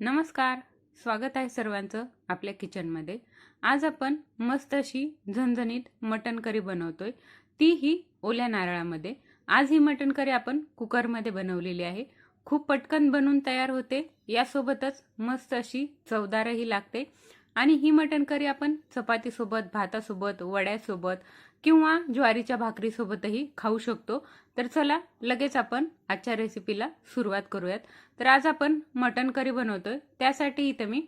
नमस्कार स्वागत आहे सर्वांचं आपल्या किचनमध्ये. आज आपण मस्त अशी झणझणीत मटण करी बनवतोय. ती ही ओल्या नारळामध्ये. आज ही मटण करी आपण कुकरमध्ये बनवलेली आहे. खूप पटकन बनवून तयार होते. यासोबतच मस्त अशी चवदारही लागते. आणि ही मटण करी आपण चपातीसोबत भातासोबत वड्यासोबत किंवा ज्वारीच्या भाकरीसोबतही खाऊ शकतो. तर चला लगेच आपण आजच्या रेसिपीला सुरुवात करूयात. तर आज आपण मटण करी बनवतोय. त्यासाठी इथं मी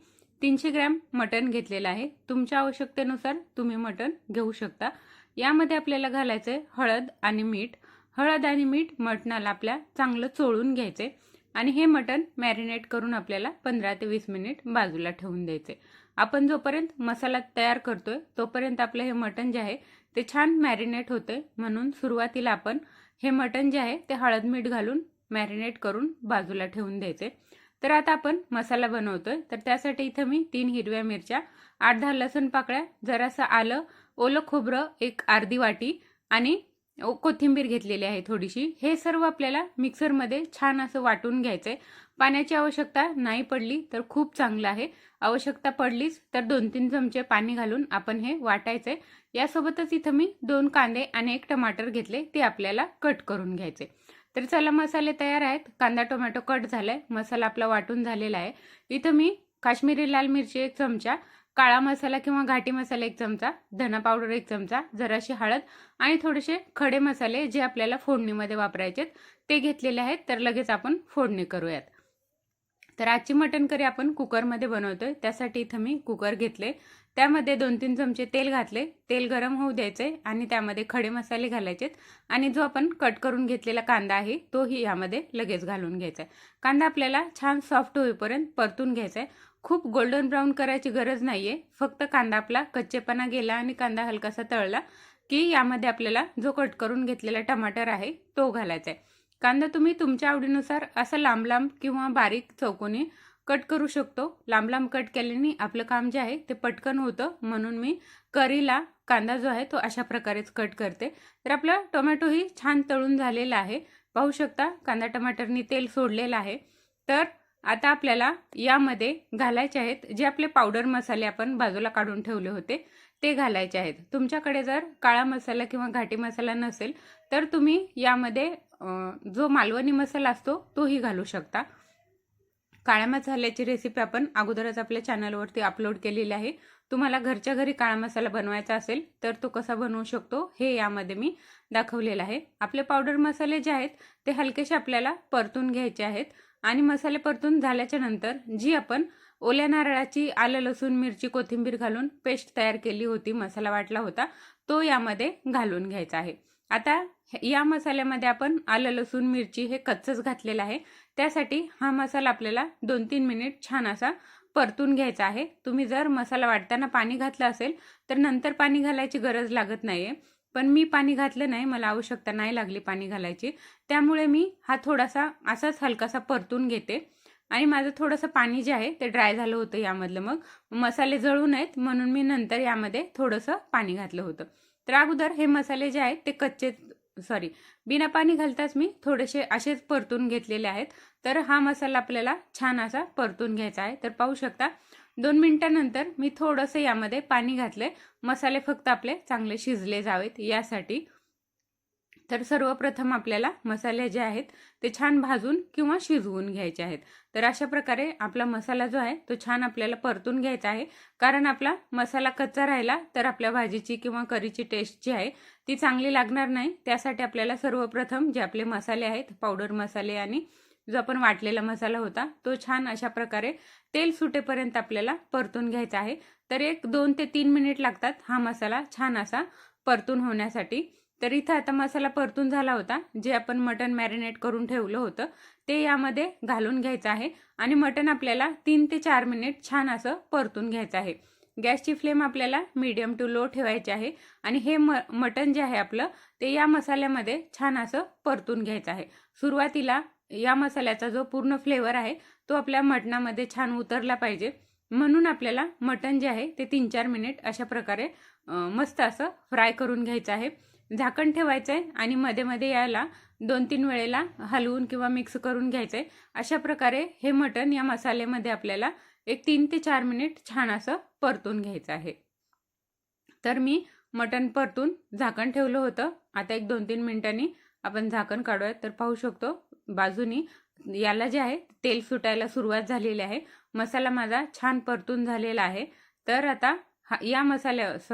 तीनशे ग्रॅम मटण घेतलेलं आहे. तुमच्या आवश्यकतेनुसार तुम्ही मटण घेऊ शकता. यामध्ये आपल्याला घालायचं आहे हळद आणि मीठ. हळद आणि मीठ मटणाला आपल्या चांगलं चोळून घ्यायचे. आणि हे मटण मॅरिनेट करून आपल्याला पंधरा ते वीस मिनिट बाजूला ठेवून द्यायचे. आपण जोपर्यंत मसाला तयार करतोय तोपर्यंत आपलं हे मटण जे आहे ते छान मॅरिनेट होते म्हणून सुरुवातीला आपण हे मटण जे आहे ते हळद मीठ घालून मॅरिनेट करून बाजूला ठेवून द्यायचे. तर आता आपण मसाला बनवतोय. तर त्यासाठी इथं मी तीन हिरव्या मिरच्या आठ दहा लसूण पाकळ्या जरासं आलं ओलं खोबरं एक अर्धी वाटी आणि कोथिंबीर घेतलेली आहे थोडीशी. हे सर्व आपल्याला मिक्सरमध्ये छान असं वाटून घ्यायचं आहे पाण्याची आवश्यकता नाही पडली तर खूप चांगलं आहे. आवश्यकता पडलीच तर दोन तीन चमचे पाणी घालून आपण हे वाटायचंय. यासोबतच इथं मी दोन कांदे आणि एक टमाटर घेतले ते आपल्याला कट करून घ्यायचे. तर चला मसाले तयार आहेत. कांदा टोमॅटो कट झालाय. मसाला आपला वाटून झालेला आहे. इथं मी काश्मीरी लाल मिरची एक चमचा काळा मसाला किंवा घाटी मसाला एक चमचा धना पावडर एक चमचा जराशी हळद आणि थोडेसे खडे मसाले जे आपल्याला फोडणीमध्ये वापरायचे ते घेतलेले आहेत. तर लगेच आपण फोडणी करूयात. तर आजची मटण करी आपण कुकरमध्ये बनवतोय. त्यासाठी इथं मी कुकर घेतले. त्यामध्ये दोन तीन चमचे तेल घातले. तेल गरम होऊ द्यायचे आणि त्यामध्ये खडे मसाले घालायचेत. आणि जो आपण कट करून घेतलेला कांदा आहे तोही यामध्ये लगेच घालून घ्यायचा आहे. कांदा आपल्याला छान सॉफ्ट होईपर्यंत परतून घ्यायचा आहे. खूप गोल्डन ब्राऊन करायची गरज नाही आहे फक्त कांदा आपला कच्चेपणा गेला आणि कांदा हलकासा तळला की यामध्ये आपल्याला जो कट करून घेतलेला टमाटर आहे तो घालायचा आहे कांदा तुम्ही तुमच्या आवडीनुसार असं लांब लांब किंवा बारीक चौकोनी कट करू शकतो. लांब लांब कट केल्याने आपलं काम जे आहे ते पटकन होतं. म्हणून मी करीला कांदा जो आहे तो अशा प्रकारेच कट करते. तर आपला टोमॅटोही छान तळून झालेला आहे. पाहू शकता कांदा टमाटरनी तेल सोडलेलं आहे. तर आता आपल्याला यामध्ये घालायचे आहेत जे आपले पावडर मसाले आपण बाजूला काढून ठेवले होते ते घालायचे आहेत. तुमच्याकडे जर काळा मसाला किंवा घाटी मसाला नसेल तर तुम्ही यामध्ये जो मालवणी मसाला असतो तोही घालू शकता. काळ्या मसाल्याची रेसिपी आपण अगोदरच आपल्या चॅनलवरती अपलोड केलेली आहे. तुम्हाला घरच्या घरी काळा मसाला बनवायचा असेल तर तो कसा बनवू शकतो हे यामध्ये मी दाखवलेलं आहे. आपले पावडर मसाले जे आहेत ते हलकेसे आपल्याला परतून घ्यायचे आहेत. आणि मसाले परतून झाल्याच्यानंतर जी आपण ओल्या नारळाची आलं लसूण मिरची कोथिंबीर घालून पेस्ट तयार केली होती मसाला वाटला होता तो यामध्ये घालून घ्यायचा आहे. आता या मसाल्यामध्ये आपण आलं लसूण मिरची हे कच्चच घातलेलं आहे. त्यासाठी हा मसाला आपल्याला दोन तीन मिनिट छान असा परतून घ्यायचा आहे. तुम्ही जर मसाला वाटताना पाणी घातलं असेल तर नंतर पाणी घालायची गरज लागत नाही आहे पण मी पाणी घातलं नाही मला आवश्यकता नाही लागली पाणी घालायची. त्यामुळे मी हा थोडासा असाच हलकासा परतून घेते. आणि माझं थोडंसं पाणी जे आहे ते ड्राय झालं होतं यामधलं मग. मसाले जळू नयेत म्हणून मी नंतर यामध्ये थोडंसं पाणी घातलं होतं. तर अगोदर हे मसाले जे आहेत ते कच्चे सॉरी बिना पाणी घालताच मी थोडेसे असेच परतून घेतलेले आहेत. तर हा मसाला आपल्याला छान असा परतून घ्यायचा आहे. तर पाहू शकता दोन मिनिटानंतर मी थोडंसं यामध्ये पाणी घातले मसाले फक्त आपले चांगले शिजले जावेत यासाठी. तर सर्वप्रथम आपल्याला मसाले जे आहेत ते छान भाजून किंवा शिजवून घ्यायचे आहेत. तर अशा प्रकारे आपला मसाला जो आहे तो छान आपल्याला परतून घ्यायचा आहे. कारण आपला मसाला कच्चा राहिला तर आपल्या भाजीची किंवा करीची टेस्ट जी आहे ती चांगली लागणार नाही. त्यासाठी आपल्याला सर्वप्रथम जे आपले मसाले आहेत पावडर मसाले आणि जो आपण वाटलेला मसाला होता तो छान अशा प्रकारे तेल सुटेपर्यंत आपल्याला परतून घ्यायचा आहे. तर एक दोन ते तीन मिनिट लागतात हा मसाला छान असा परतून होण्यासाठी. तर इथं आता मसाला परतून झाला होता जे आपण मटन मॅरिनेट करून ठेवलं होतं ते यामध्ये घालून घ्यायचं आहे. आणि मटन आपल्याला तीन ते चार मिनिट छान असं परतून घ्यायचं आहे. गॅसची फ्लेम आपल्याला मीडियम टू लो ठेवायची आहे. आणि हे म मटन जे आहे आपलं ते या मसाल्यामध्ये छान असं परतून घ्यायचं आहे. सुरुवातीला या मसाल्याचा जो पूर्ण फ्लेवर आहे तो आपल्या मटणामध्ये छान उतरला पाहिजे. म्हणून आपल्याला मटण जे आहे ते तीन चार मिनिट अशा प्रकारे मस्त असं फ्राय करून घ्यायचं आहे. झाकण ठेवायचं आहे आणि मध्ये मध्ये याला दोन तीन वेळेला हलवून किंवा मिक्स करून घ्यायचं आहे अशा प्रकारे हे मटण या मसाल्यामध्ये आपल्याला एक तीन ते चार मिनिट छान असं परतून घ्यायचं आहे. तर मी मटण परतून झाकण ठेवलं होतं. आता एक दोन तीन मिनिटांनी आपण झाकण काढूयात. तर पाहू शकतो बाजूनी. याला जे आहे तेल सुटायला सुरुवात झालेली आहे. मसाला माझा छान परतून झालेला आहे. तर आता हा या मसाल्या स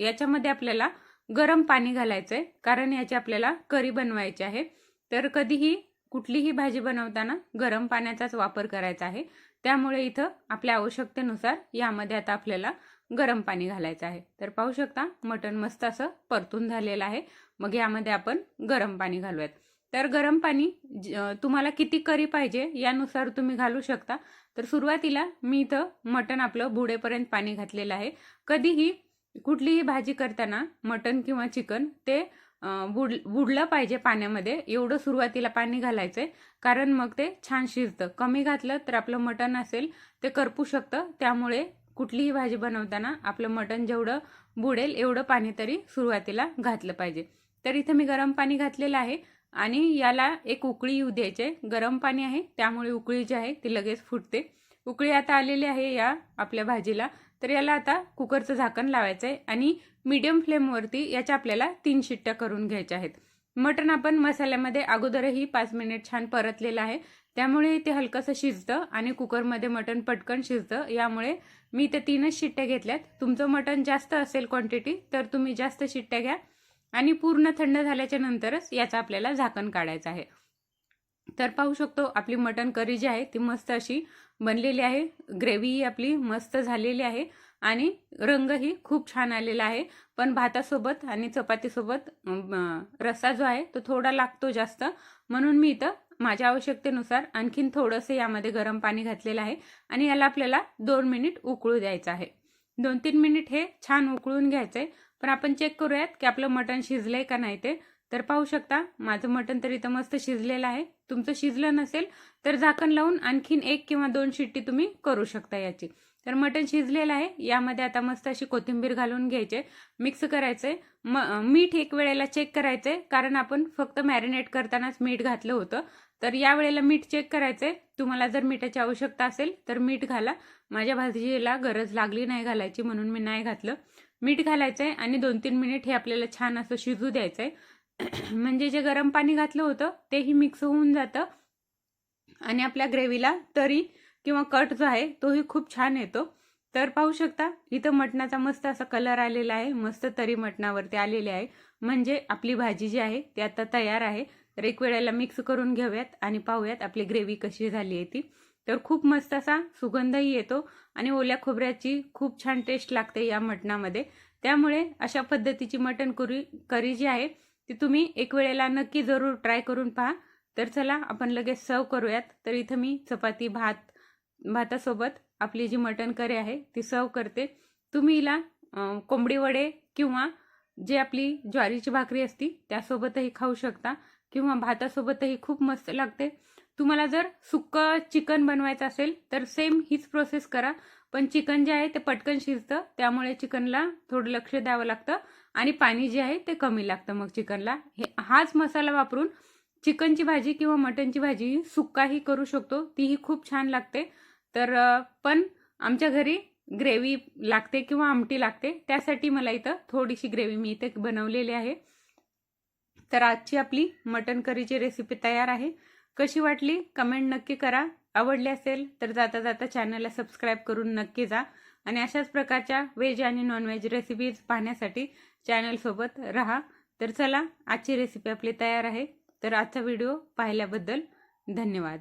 याच्यामध्ये आपल्याला गरम पाणी घालायचं आहे कारण याची आपल्याला करी बनवायची आहे. तर कधीही कुठलीही भाजी बनवताना गरम पाण्याचाच वापर करायचा आहे. त्यामुळे इथं आपल्या आवश्यकतेनुसार यामध्ये आता आपल्याला गरम पाणी घालायचं आहे. तर पाहू शकता मटण मस्त असं परतून झालेलं आहे. मग यामध्ये आपण गरम पाणी घालूयात. तर गरम पाणी तुम्हाला किती करी पाहिजे यानुसार तुम्ही घालू शकता. तर सुरुवातीला मी इथं मटण आपलं बुडेपर्यंत पाणी घातलेलं आहे. कधीही कुठलीही भाजी करताना मटण किंवा चिकन ते बुड बुडलं पाहिजे पाण्यामध्ये. एवढं सुरुवातीला पाणी घालायचंय. कारण मग ते छान शिजतं. कमी घातलं तर आपलं मटण असेल ते करपू शकतं. त्यामुळे कुठलीही भाजी बनवताना आपलं मटण जेवढं बुडेल एवढं पाणी तरी सुरुवातीला घातलं पाहिजे. तर इथं मी गरम पाणी घातलेलं आहे. आणि याला एक उकळी येऊ द्यायचे गरम पाणी आहे. त्यामुळे उकळी जी आहे ती लगेच फुटते. उकळी आता आलेली आहे या आपल्या भाजीला. तर याला आता कुकरचं झाकण लावायचं आहे आणि मीडियम फ्लेमवरती याच्या आपल्याला तीन शिट्ट्या करून घ्यायच्या आहेत. मटण आपण मसाल्यामध्ये अगोदरही पाच मिनिट छान परतलेलं आहे. त्यामुळे ते हलकंसं शिजतं आणि कुकरमध्ये मटण पटकन शिजतं. यामुळे मी ते तीनच शिट्ट्या घेतल्यात. तुमचं मटण जास्त असेल क्वांटिटी तर तुम्ही जास्त शिट्ट्या घ्या. आणि पूर्ण थंड झाल्याच्या नंतरच याचं आपल्याला झाकण काढायचं आहे. तर पाहू शकतो आपली मटण करी जी आहे ती मस्त अशी बनलेली आहे. ग्रेव्ही आपली मस्त झालेली आहे आणि रंगही खूप छान आलेला आहे. पण भातासोबत आणि चपातीसोबत रस्सा जो आहे तो थोडा लागतो जास्त. म्हणून मी इथं माझ्या आवश्यकतेनुसार आणखीन थोडंसं यामध्ये गरम पाणी घातलेलं आहे आणि याला आपल्याला दोन मिनिट उकळू द्यायचं आहे. दोन तीन मिनिट हे छान उकळून घ्यायचं आहे पण आपण चेक करूयात की आपलं मटण शिजलंय का नाही ते. तर पाहू शकता माझं मटण तर इथं मस्त शिजलेलं आहे. तुमचं शिजलं नसेल तर झाकण लावून आणखीन एक किंवा दोन शिट्टी तुम्ही करू शकता याची. तर मटण शिजलेलं आहे. यामध्ये आता मस्त अशी कोथिंबीर घालून घ्यायचे. मिक्स करायचे म मीठ एक वेळेला चेक करायचे कारण आपण फक्त मॅरिनेट करतानाच मीठ घातलं होतं. तर या वेळेला मीठ चेक करायचे तुम्हाला जर मिठाची आवश्यकता असेल तर मीठ घाला. माझ्या भाजीला गरज लागली नाही घालायची म्हणून मी नाही घातलं. मीठ घालायचं आहे आणि दोन तीन मिनिट हे आपल्याला छान असं शिजू द्यायचं आहे म्हणजे जे गरम पाणी घातलं होतं तेही मिक्स होऊन जातं. आणि आपल्या ग्रेव्हीला तरी किंवा कट जो आहे तोही खूप छान येतो. तर पाहू शकता इथं मटणाचा मस्त असा कलर आलेला आहे. मस्त तरी मटणावरती आलेले आहे. म्हणजे आपली भाजी जी आहे ती आता तयार आहे. तर एक वेळेला मिक्स करून घेऊयात आणि पाहूयात आपली ग्रेव्ही कशी झाली आहे ती. तर खूप मस्त असा सुगंधही येतो. आणि ओल्या खोबऱ्याची खूप छान टेस्ट लागते या मटणामध्ये. त्यामुळे अशा पद्धतीची मटण करी करी जी आहे ती तुम्ही एक वेळेला नक्की जरूर ट्राय करून पहा. तर चला आपण लगेच सर्व करूयात. तर इथं मी चपाती भात भातासोबत आपली जी मटण करी आहे ती सर्व करते. तुम्ही हिला कोंबडी वडे किंवा जे आपली ज्वारीची भाकरी असती त्यासोबतही खाऊ शकता. किंवा भातासोबतही खूप मस्त लागते. तुम्हाला जर सुक्क चिकन बनवायचं असेल तर सेम हीच प्रोसेस करा. पण चिकन जे आहे ते पटकन शिजतं त्यामुळे चिकनला थोडं लक्ष द्यावं लागतं आणि पाणी जे आहे ते कमी लागतं मग चिकनला. हे हाच मसाला वापरून चिकनची भाजी किंवा मटनची भाजी सुक्काही करू शकतो तीही खूप छान लागते. तर पण आमच्या घरी ग्रेव्ही लागते किंवा आमटी लागते त्यासाठी मला इथं थोडीशी ग्रेव्ही मी इथे बनवलेली आहे. तर आजची आपली मटन करीची रेसिपी तयार आहे. कशी वाटली? कमेंट नक्की करा. आवडली असेल तर जाता जाता चॅनलला सबस्क्राईब करून नक्की जा. आणि अशाच प्रकारच्या व्हेज आणि नॉनव्हेज रेसिपीज पाहण्यासाठी चॅनलसोबत राहा. तर चला आजची रेसिपी आपली तयार आहे. तर आजचा व्हिडिओ पाहिल्याबद्दल धन्यवाद.